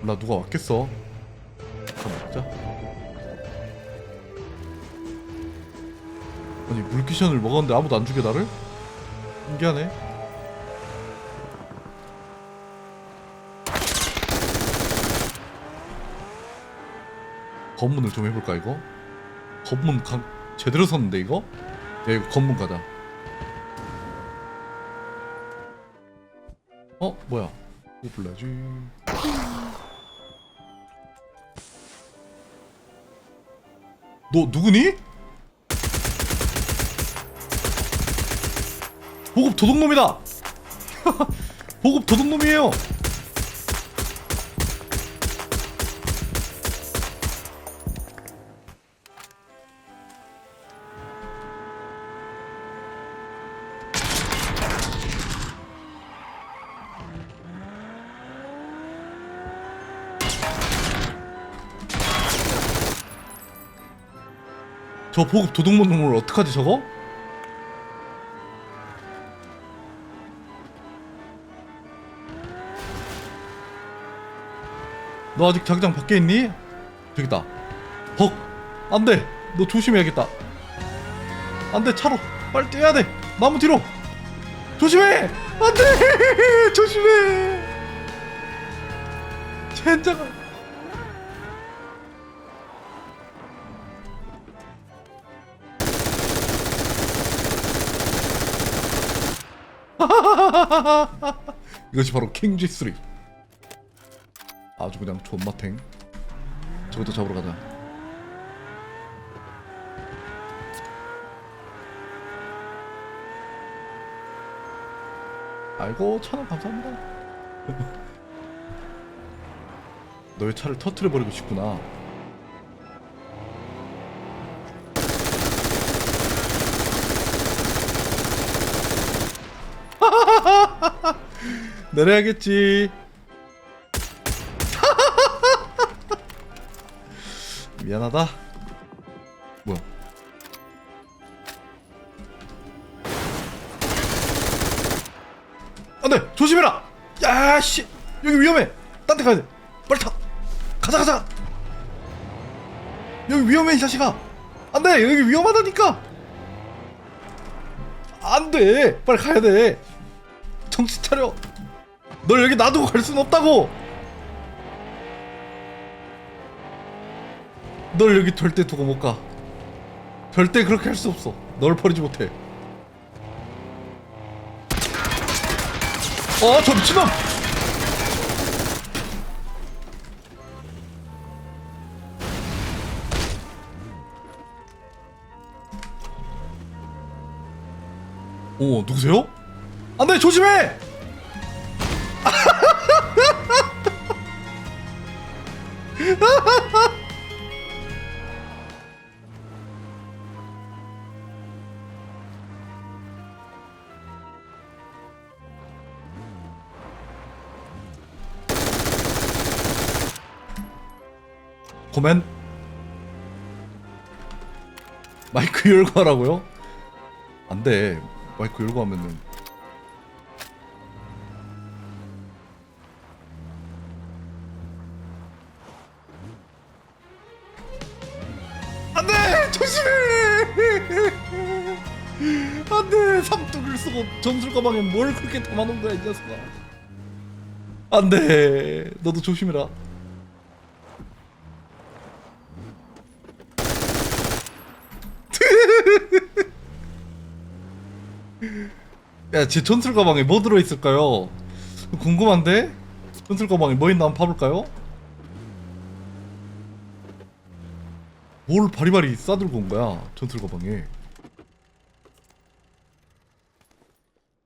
몰라 누가 왔겠어 잠깐 먹자 아니 물귀션을 먹었는데 아무도 안 죽여 나를? 신기하네 검문을 좀 해볼까 이거? 검문 강... 제대로 섰는데 이거? 야 이거 검문 가자 어? 뭐야 이거 불러야지 너 누구니? 보급 도둑놈이다 보급 도둑놈이에요 저 보급 도둑놈을 어떡하지 저거? 너 아직 자기장 밖에 있니? 저기다. 헉 안돼! 너 조심해야겠다. 안돼 차로! 빨리 뛰어야 돼! 나무 뒤로! 조심해! 안돼! 조심해! 젠장 이것이 바로 킹G3 아주 그냥 존맛탱. 저것도 잡으러 가자. 아이고 천원 감사합니다. 너의 차를 터트려 버리고 싶구나 내려야겠지. 미안하다. 뭐야? 안돼 조심해라! 야씨! 여기 위험해! 딴 데 가야 돼! 빨리 타! 가자 가자! 여기 위험해 이 자식아! 안돼! 여기 위험하다니까! 안돼! 빨리 가야 돼! 정신 차려 널 여기 놔두고 갈 순 없다고 널 여기 절대 두고 못 가. 절대 그렇게 할 수 없어. 널 버리지 못해. 어, 저 미친놈! 어, 누구세요? 안 돼, 조심해! 고멘 마이크 열고 하라고요? 안돼 마이크 열고 하면은 안돼 조심해 안돼 삼뚝을 쓰고 전술 가방에 뭘 그렇게 담아놓은 거야 이 녀석아 안돼 너도 조심해라 야, 제 전술 가방에 뭐 들어있을까요? 궁금한데? 전술 가방에 뭐 있나 한번 봐볼까요? 뭘 바리바리 싸들고 온 거야, 전술 가방에.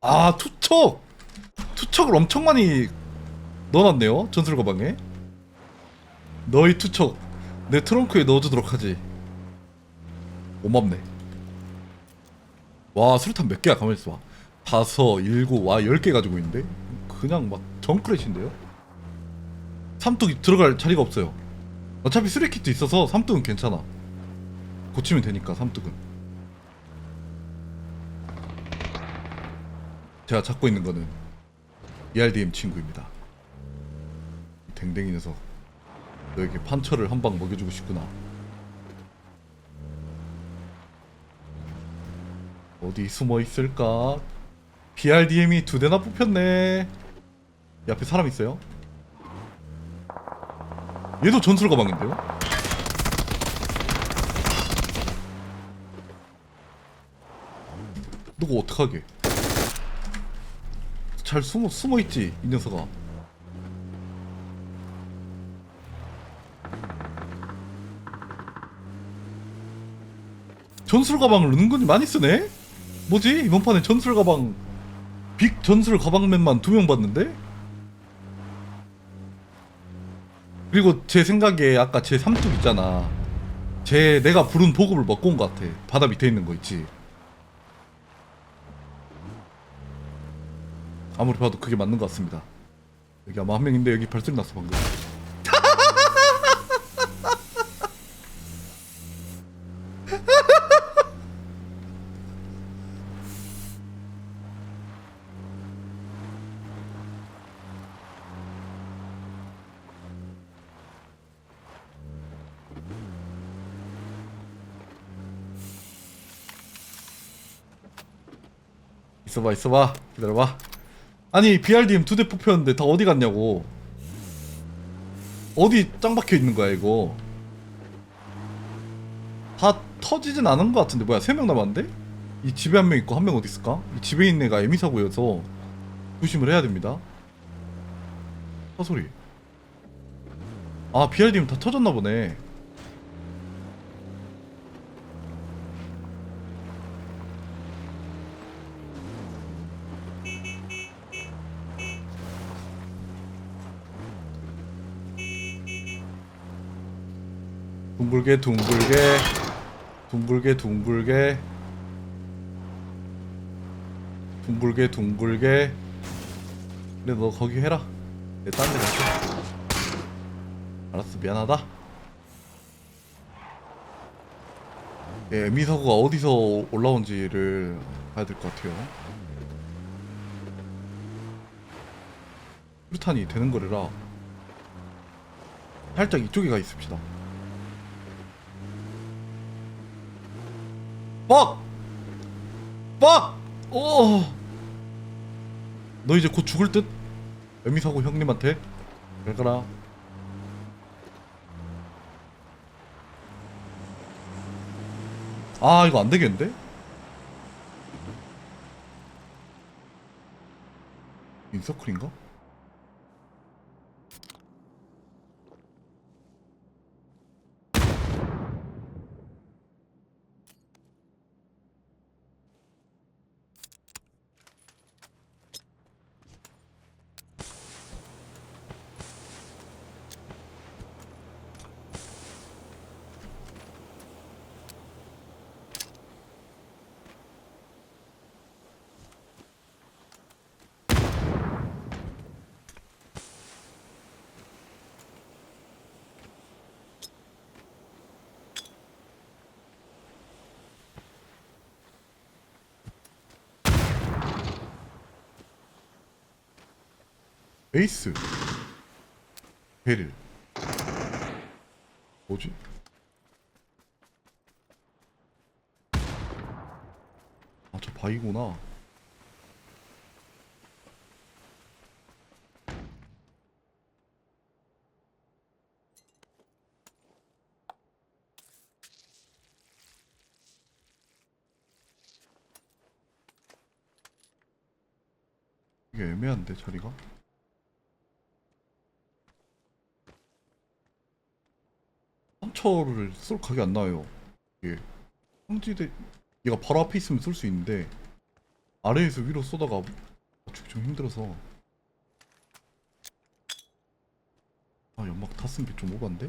아, 투척! 투척을 엄청 많이 넣어놨네요, 전술 가방에. 너희 투척, 내 트렁크에 넣어주도록 하지. 고맙네. 와 수류탄 몇 개야 가만히 있어 봐 다섯 일곱 와 열 개 가지고 있는데 그냥 막 정크렛인데요 삼뚝이 들어갈 자리가 없어요 어차피 쓰레기도 있어서 삼뚝은 괜찮아 고치면 되니까 삼뚝은 제가 잡고 있는 거는 ERDM 친구입니다 댕댕이 녀석 너에게 판처를 한 방 먹여주고 싶구나 어디 숨어 있을까? BRDM이 두 대나 뽑혔네. 이 앞에 사람 있어요? 얘도 전술 가방인데요? 너가 어떡하게? 잘 숨어 숨어 있지 이 녀석아. 전술 가방을 은근히 많이 쓰네? 뭐지? 이번 판에 전술 가방 빅 전술 가방맨만 두 명 봤는데? 그리고 제 생각에 아까 제 삼뚝 있잖아. 제 내가 부른 보급을 먹고 온 것 같아. 바다 밑에 있는 거 있지? 아무리 봐도 그게 맞는 것 같습니다. 여기 아마 한 명인데 여기 발소리 났어 방금 있어봐 있어봐. 기다려봐. 아니 BRDM 두 대 뽑혔는데 다 어디 갔냐고. 어디 짱 박혀 있는 거야 이거? 다 터지진 않은 것 같은데. 뭐야 세 명 남았는데? 이 집에 한 명 있고 한 명 어디 있을까? 이 집에 있는 애가 에미사고여서 조심을 해야 됩니다. 사소리. 아 BRDM 다 터졌나 보네 둥글게 둥글게 둥글게 둥글게 둥글게 둥글게. 그래 너 거기 해라. 내 딴 데 갈게. 알았어 미안하다. 예, 미사고가 어디서 올라온지를 봐야 될 것 같아요. 수류탄이 되는 거래라. 살짝 이쪽에 가 있읍시다 뻑! 뻑! 오! 너 이제 곧 죽을 듯? 에미사고 형님한테? 잘 가라. 아, 이거 안 되겠는데? 인서클인가? 에이스 베릴 뭐지? 아 저 바위구나 이게 애매한데 자리가? 상처를 쏠 각이 안 나요. 이게 황지대 얘가 바로 앞에 있으면 쏠 수 있는데 아래에서 위로 쏘다가 맞추기 좀 힘들어서 아 연막 다 쓴 게 좀 오반데?